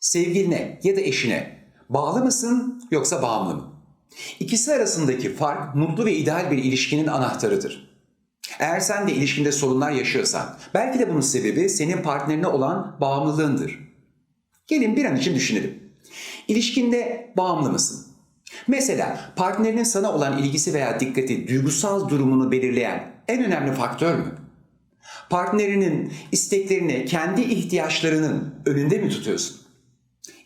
Sevgiline ya da eşine bağlı mısın yoksa bağımlı mı? İkisi arasındaki fark mutlu ve ideal bir ilişkinin anahtarıdır. Eğer sen de ilişkinde sorunlar yaşıyorsan, belki de bunun sebebi senin partnerine olan bağımlılığındır. Gelin bir an için düşünelim. İlişkinde bağımlı mısın? Mesela partnerinin sana olan ilgisi veya dikkati duygusal durumunu belirleyen en önemli faktör mü? Partnerinin isteklerini kendi ihtiyaçlarının önünde mi tutuyorsun?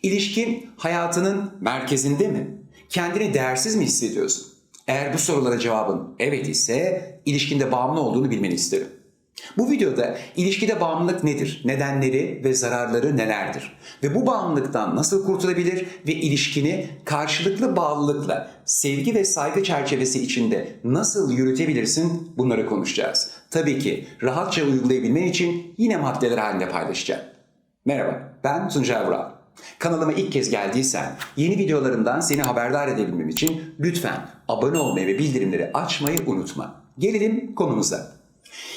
İlişkin hayatının merkezinde mi? Kendini değersiz mi hissediyorsun? Eğer bu sorulara cevabın evet ise ilişkinde bağımlı olduğunu bilmeni isterim. Bu videoda ilişkide bağımlılık nedir, nedenleri ve zararları nelerdir? Ve bu bağımlılıktan nasıl kurtulabilir ve ilişkini karşılıklı bağlılıkla sevgi ve saygı çerçevesi içinde nasıl yürütebilirsin bunları konuşacağız. Tabii ki rahatça uygulayabilmen için yine maddeler halinde paylaşacağım. Merhaba, ben Tuncay Vural. Kanalıma ilk kez geldiysen yeni videolarımdan seni haberdar edebilmem için lütfen abone olmayı ve bildirimleri açmayı unutma. Gelelim konumuza.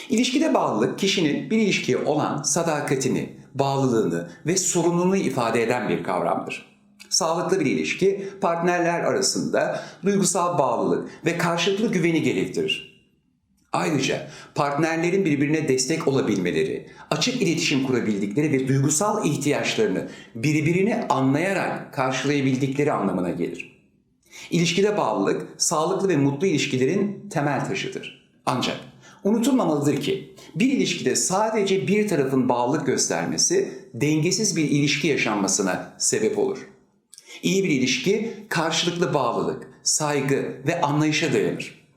İlişkide bağlılık kişinin bir ilişkiye olan sadakatini, bağlılığını ve sorumluluğunu ifade eden bir kavramdır. Sağlıklı bir ilişki partnerler arasında duygusal bağlılık ve karşılıklı güveni gerektirir. Ayrıca partnerlerin birbirine destek olabilmeleri, açık iletişim kurabildikleri ve duygusal ihtiyaçlarını birbirini anlayarak karşılayabildikleri anlamına gelir. İlişkide bağlılık, sağlıklı ve mutlu ilişkilerin temel taşıdır. Ancak unutulmamalıdır ki bir ilişkide sadece bir tarafın bağlılık göstermesi dengesiz bir ilişki yaşanmasına sebep olur. İyi bir ilişki karşılıklı bağlılık, saygı ve anlayışa dayanır.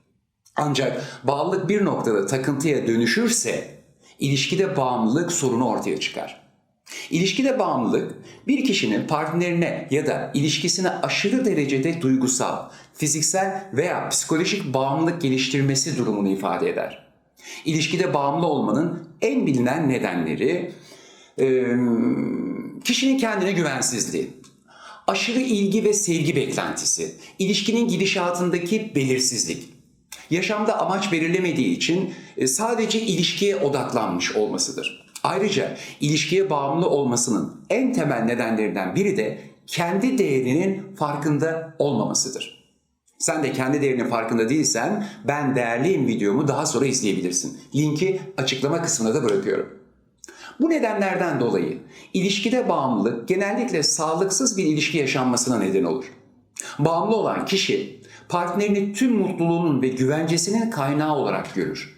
Ancak bağlılık bir noktada takıntıya dönüşürse ilişkide bağımlılık sorunu ortaya çıkar. İlişkide bağımlılık bir kişinin partnerine ya da ilişkisine aşırı derecede duygusal, fiziksel veya psikolojik bağımlılık geliştirmesi durumunu ifade eder. İlişkide bağımlı olmanın en bilinen nedenleri kişinin kendine güvensizliği, aşırı ilgi ve sevgi beklentisi, ilişkinin gidişatındaki belirsizlik, yaşamda amaç belirlemediği için e, sadece ilişkiye odaklanmış olmasıdır. Ayrıca ilişkiye bağımlı olmasının en temel nedenlerinden biri de kendi değerinin farkında olmamasıdır. Sen de kendi değerinin farkında değilsen ben değerliyim videomu daha sonra izleyebilirsin. Linki açıklama kısmına da bırakıyorum. Bu nedenlerden dolayı ilişkide bağımlılık genellikle sağlıksız bir ilişki yaşanmasına neden olur. Bağımlı olan kişi partnerini tüm mutluluğunun ve güvencesinin kaynağı olarak görür.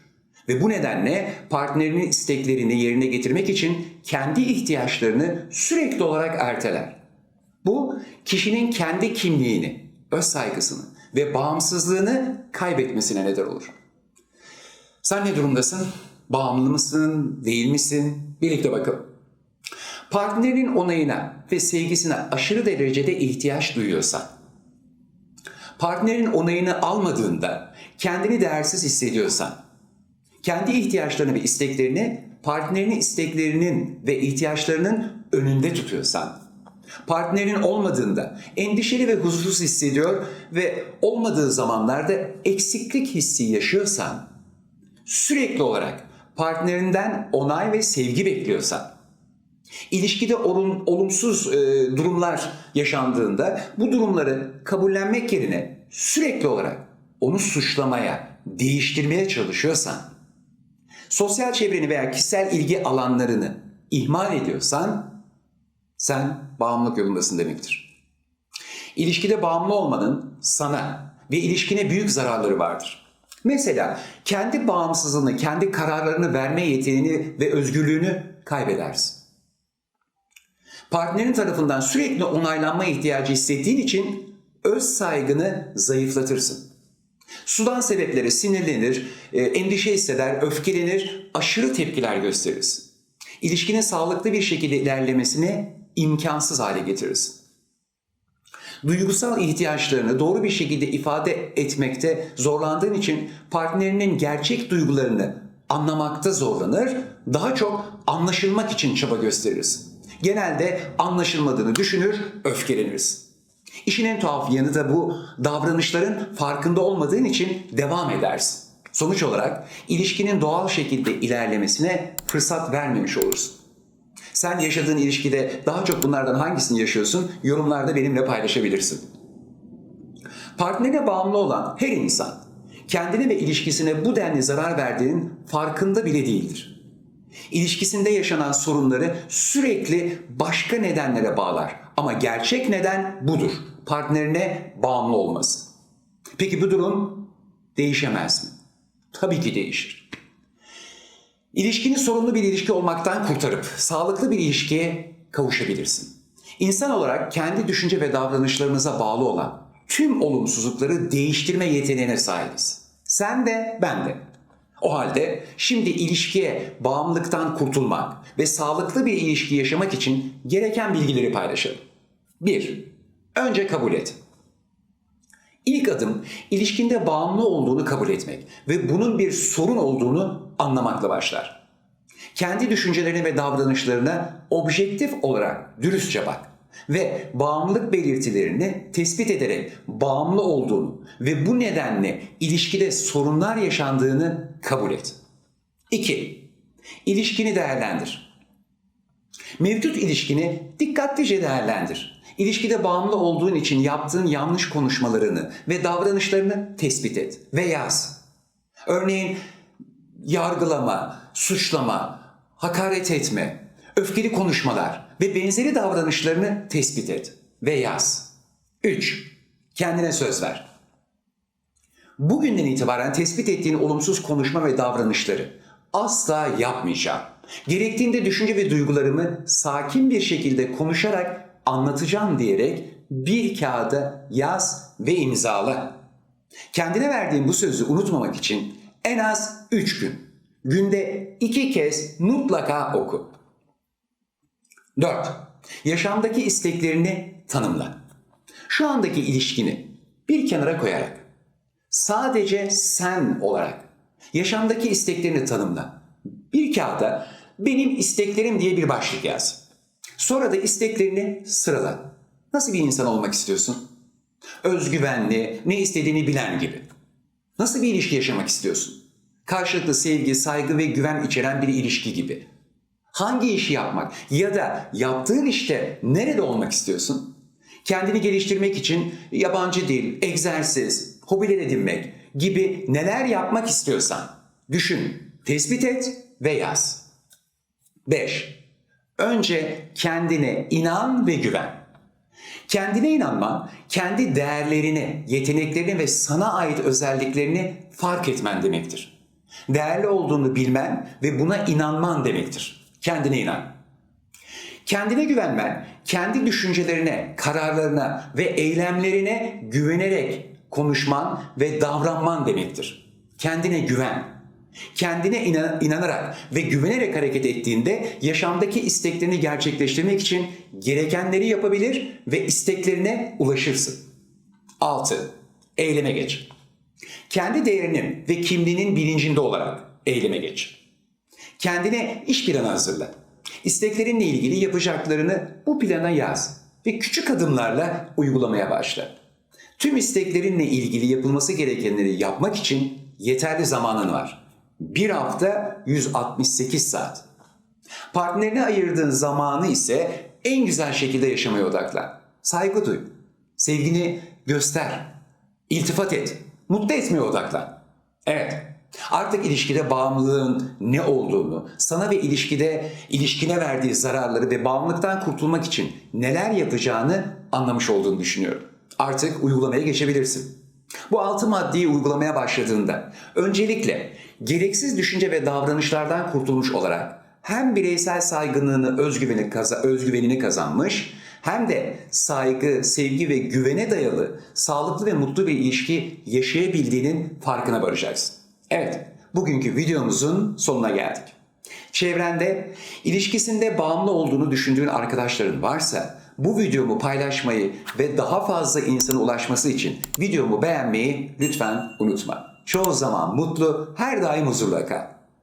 Ve bu nedenle partnerinin isteklerini yerine getirmek için kendi ihtiyaçlarını sürekli olarak erteler. Bu kişinin kendi kimliğini, öz saygısını ve bağımsızlığını kaybetmesine neden olur. Sen ne durumdasın? Bağımlı mısın? Değil misin? Birlikte bakalım. Partnerin onayına ve sevgisine aşırı derecede ihtiyaç duyuyorsan, partnerin onayını almadığında kendini değersiz hissediyorsan, kendi ihtiyaçlarını ve isteklerini partnerinin isteklerinin ve ihtiyaçlarının önünde tutuyorsan, partnerin olmadığında endişeli ve huzursuz hissediyor ve olmadığı zamanlarda eksiklik hissi yaşıyorsan, sürekli olarak partnerinden onay ve sevgi bekliyorsan, İlişkide olum, olumsuz durumlar yaşandığında bu durumları kabullenmek yerine sürekli olarak onu suçlamaya, değiştirmeye çalışıyorsan, sosyal çevreni veya kişisel ilgi alanlarını ihmal ediyorsan sen bağımlılık yolundasın demektir. İlişkide bağımlı olmanın sana ve ilişkine büyük zararları vardır. Mesela kendi bağımsızlığını, kendi kararlarını verme yeteneğini ve özgürlüğünü kaybedersin. Partnerin tarafından sürekli onaylanma ihtiyacı hissettiğin için öz saygını zayıflatırsın. Sudan sebepleri sinirlenir, e, endişe hisseder, öfkelenir, aşırı tepkiler gösterirsin. İlişkinin sağlıklı bir şekilde ilerlemesini imkansız hale getirirsin. Duygusal ihtiyaçlarını doğru bir şekilde ifade etmekte zorlandığın için partnerinin gerçek duygularını anlamakta zorlanır, daha çok anlaşılmak için çaba gösterirsin. Genelde anlaşılmadığını düşünür, öfkelenirsin. İşin en tuhaf yanı da bu davranışların farkında olmadığın için devam edersin. Sonuç olarak ilişkinin doğal şekilde ilerlemesine fırsat vermemiş olursun. Sen yaşadığın ilişkide daha çok bunlardan hangisini yaşıyorsun? Yorumlarda benimle paylaşabilirsin. Partnerine bağımlı olan her insan kendine ve ilişkisine bu denli zarar verdiğinin farkında bile değildir. İlişkisinde yaşanan sorunları sürekli başka nedenlere bağlar. Ama gerçek neden budur. Partnerine bağımlı olması. Peki bu durum değişemez mi? Tabii ki değişir. İlişkini sorunlu bir ilişki olmaktan kurtarıp sağlıklı bir ilişkiye kavuşabilirsin. İnsan olarak kendi düşünce ve davranışlarımıza bağlı olan tüm olumsuzlukları değiştirme yeteneğine sahibiz. Sen de ben de. O halde şimdi ilişkiye bağımlılıktan kurtulmak ve sağlıklı bir ilişki yaşamak için gereken bilgileri paylaşalım. 1. Önce kabul et. İlk adım ilişkinde bağımlı olduğunu kabul etmek ve bunun bir sorun olduğunu anlamakla başlar. Kendi düşüncelerine ve davranışlarına objektif olarak dürüstçe bak ve bağımlılık belirtilerini tespit ederek bağımlı olduğunu ve bu nedenle ilişkide sorunlar yaşandığını kabul et. 2. İlişkini değerlendir. Mevcut ilişkini dikkatlice değerlendir. İlişkide bağımlı olduğun için yaptığın yanlış konuşmalarını ve davranışlarını tespit et ve yaz. Örneğin yargılama, suçlama, hakaret etme, öfkeli konuşmalar ve benzeri davranışlarını tespit et ve yaz. 3. Kendine söz ver. Bugünden itibaren tespit ettiğin olumsuz konuşma ve davranışları asla yapmayacağım. Gerektiğinde düşünce ve duygularımı sakin bir şekilde konuşarak anlatacağım diyerek bir kağıda yaz ve imzala. Kendine verdiğin bu sözü unutmamak için en az 3 gün, günde 2 kez mutlaka oku. 4. Yaşamdaki isteklerini tanımla. Şu andaki ilişkini bir kenara koyarak sadece sen olarak yaşamdaki isteklerini tanımla. Bir kağıda benim isteklerim diye bir başlık yaz. Sonra da isteklerini sırala. Nasıl bir insan olmak istiyorsun? Özgüvenli, ne istediğini bilen gibi. Nasıl bir ilişki yaşamak istiyorsun? Karşılıklı sevgi, saygı ve güven içeren bir ilişki gibi. Hangi işi yapmak ya da yaptığın işte nerede olmak istiyorsun? Kendini geliştirmek için yabancı dil, egzersiz, hobiler edinmek gibi neler yapmak istiyorsan düşün, tespit et ve yaz. 5. Önce kendine inan ve güven. Kendine inanman, kendi değerlerini, yeteneklerini ve sana ait özelliklerini fark etmen demektir. Değerli olduğunu bilmen ve buna inanman demektir. Kendine inan. Kendine güvenmen, kendi düşüncelerine, kararlarına ve eylemlerine güvenerek konuşman ve davranman demektir. Kendine güven. Kendine inan- inanarak ve güvenerek hareket ettiğinde yaşamdaki isteklerini gerçekleştirmek için gerekenleri yapabilir ve isteklerine ulaşırsın. 6. Eyleme geç. Kendi değerinin ve kimliğinin bilincinde olarak eyleme geç. Kendine iş planı hazırla. İsteklerinle ilgili yapacaklarını bu plana yaz ve küçük adımlarla uygulamaya başla. Tüm isteklerinle ilgili yapılması gerekenleri yapmak için yeterli zamanın var. Bir hafta 168 saat. Partnerine ayırdığın zamanı ise en güzel şekilde yaşamaya odaklan. Saygı duy. Sevgini göster. İltifat et. Mutlu etmeye odaklan. Evet. Artık ilişkide bağımlılığın ne olduğunu, sana ve ilişkide ilişkine verdiği zararları ve bağımlılıktan kurtulmak için neler yapacağını anlamış olduğunu düşünüyorum. Artık uygulamaya geçebilirsin. Bu altı maddeyi uygulamaya başladığında öncelikle gereksiz düşünce ve davranışlardan kurtulmuş olarak hem bireysel saygınlığını, özgüveni, kaza, özgüvenini kazanmış hem de saygı, sevgi ve güvene dayalı sağlıklı ve mutlu bir ilişki yaşayabildiğinin farkına varacaksın. Evet, bugünkü videomuzun sonuna geldik. Çevrende ilişkisinde bağımlı olduğunu düşündüğün arkadaşların varsa bu videomu paylaşmayı ve daha fazla insana ulaşması için videomu beğenmeyi lütfen unutma. Çoğu zaman mutlu, her daim huzurla kal.